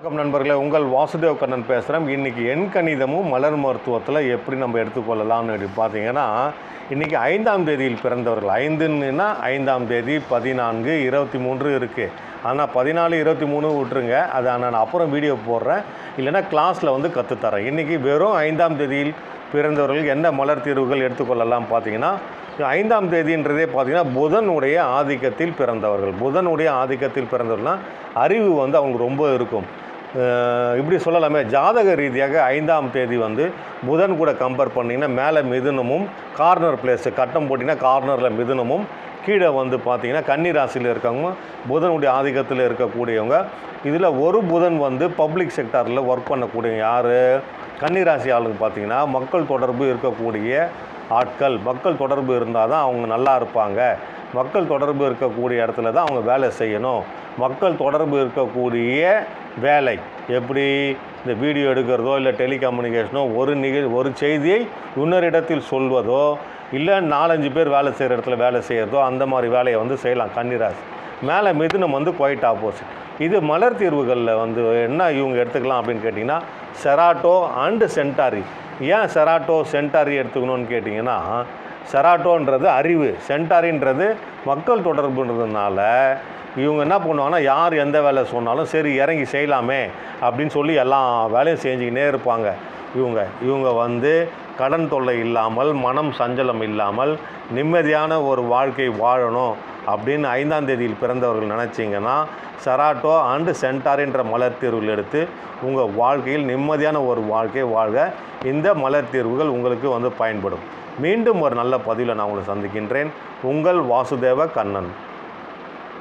வணக்கம் நண்பர்களே உங்கள் வாசுதேவ் கண்ணன் பேசுகிறேன் இன்றைக்கி எண் கணிதமும் மலர் மருத்துவத்தில் எப்படி நம்ம எடுத்துக்கொள்ளலாம்னு அப்படி பார்த்தீங்கன்னா இன்றைக்கி ஐந்தாம் தேதியில் பிறந்தவர்கள். ஐந்துன்னா ஐந்தாம் தேதி பதினான்கு இருபத்தி மூன்று இருக்குது ஆனால் பதினாலு இருபத்தி மூணு விட்ருங்க அதை நான் அப்புறம் வீடியோ போடுறேன். இல்லைன்னா கிளாஸில் வந்து கற்றுத்தரேன் இன்றைக்கி வெறும் ஐந்தாம் தேதியில் பிறந்தவர்கள் என்ன மலர் தீர்வுகள் எடுத்துக்கொள்ளலாம் பார்த்தீங்கன்னா ஐந்தாம் தேதின்றதே பார்த்தீங்கன்னா புதனுடைய ஆதிக்கத்தில் பிறந்தவர்கள். புதனுடைய ஆதிக்கத்தில் பிறந்தவர்கள்னா அறிவு வந்து அவங்களுக்கு ரொம்ப இருக்கும். இப்படி சொல்லலாமே ஜாதக ரீதியாக ஐந்தாம் தேதி வந்து புதன் கூட கம்பேர் பண்ணிங்கன்னா மேலே மிதுனமும் கார்னர் பிளேஸு கட்டம் போட்டிங்கன்னா கார்னரில் மிதுனமும் கீழே வந்து பார்த்திங்கன்னா கன்னி ராசியில் இருக்கவங்க புதனுடைய ஆதிக்கத்தில் இருக்கக்கூடியவங்க இதில் ஒரு புதன் வந்து பப்ளிக் செக்டாரில் ஒர்க் பண்ணக்கூடிய யார்? கன்னி ராசி ஆளுங்க பார்த்தீங்கன்னா மக்கள் தொடர்பு இருக்கக்கூடிய ஆட்கள் மக்கள் தொடர்பு இருந்தால் தான் அவங்க நல்லா இருப்பாங்க. மக்கள் தொடர்பு இருக்கக்கூடிய இடத்துல தான் அவங்க வேலை செய்யணும். மக்கள் தொடர்பு இருக்கக்கூடிய வேலை எப்படி? இந்த வீடியோ எடுக்கிறதோ இல்லை டெலிகம்யூனிகேஷனோ ஒரு நிகழ் ஒரு செய்தியை இன்னொரு இடத்தில் சொல்வதோ இல்லை நாலஞ்சு பேர் வேலை செய்கிற இடத்துல வேலை செய்கிறதோ அந்த மாதிரி வேலையை வந்து செய்யலாம் கன்னிராசி. மேலே மிதுனம் வந்து குவைட் ஆப்போசிட் இது மலர் தீர்வுகளில் வந்து என்ன இவங்க எடுத்துக்கலாம் அப்படின்னு கேட்டிங்கன்னா செராட்டோ அண்டு சென்டாரி ஏன் செராட்டோ சென்டாரி எடுத்துக்கணும்னு கேட்டிங்கன்னா செராட்டோன்றது அறிவு சென்டாரின்றது மக்கள் தொடர்புன்றதுனால இவங்க என்ன பண்ணுவாங்கன்னா யார் எந்த வேலை சொன்னாலும் சரி இறங்கி செய்யலாமே அப்படின்னு சொல்லி எல்லா வேலையும் செஞ்சுக்கினே இருப்பாங்க. இவங்க இவங்க வந்து கடன் தொல்லை இல்லாமல் மனம் சஞ்சலம் இல்லாமல் நிம்மதியான ஒரு வாழ்க்கை வாழணும். அப்படின்னு ஐந்தாம் தேதியில் பிறந்தவர்கள் நினச்சிங்கன்னா செராட்டோ அண்டு சென்டாரின்ற மலர் தீர்வுகள் எடுத்து உங்கள் வாழ்க்கையில் நிம்மதியான ஒரு வாழ்க்கை வாழ்க. இந்த மலர் தீர்வுகள் உங்களுக்கு வந்து பயன்படும். மீண்டும் ஒரு நல்ல பதிவில் நான் உங்களை சந்திக்கின்றேன். உங்கள் வாசுதேவ கண்ணன்.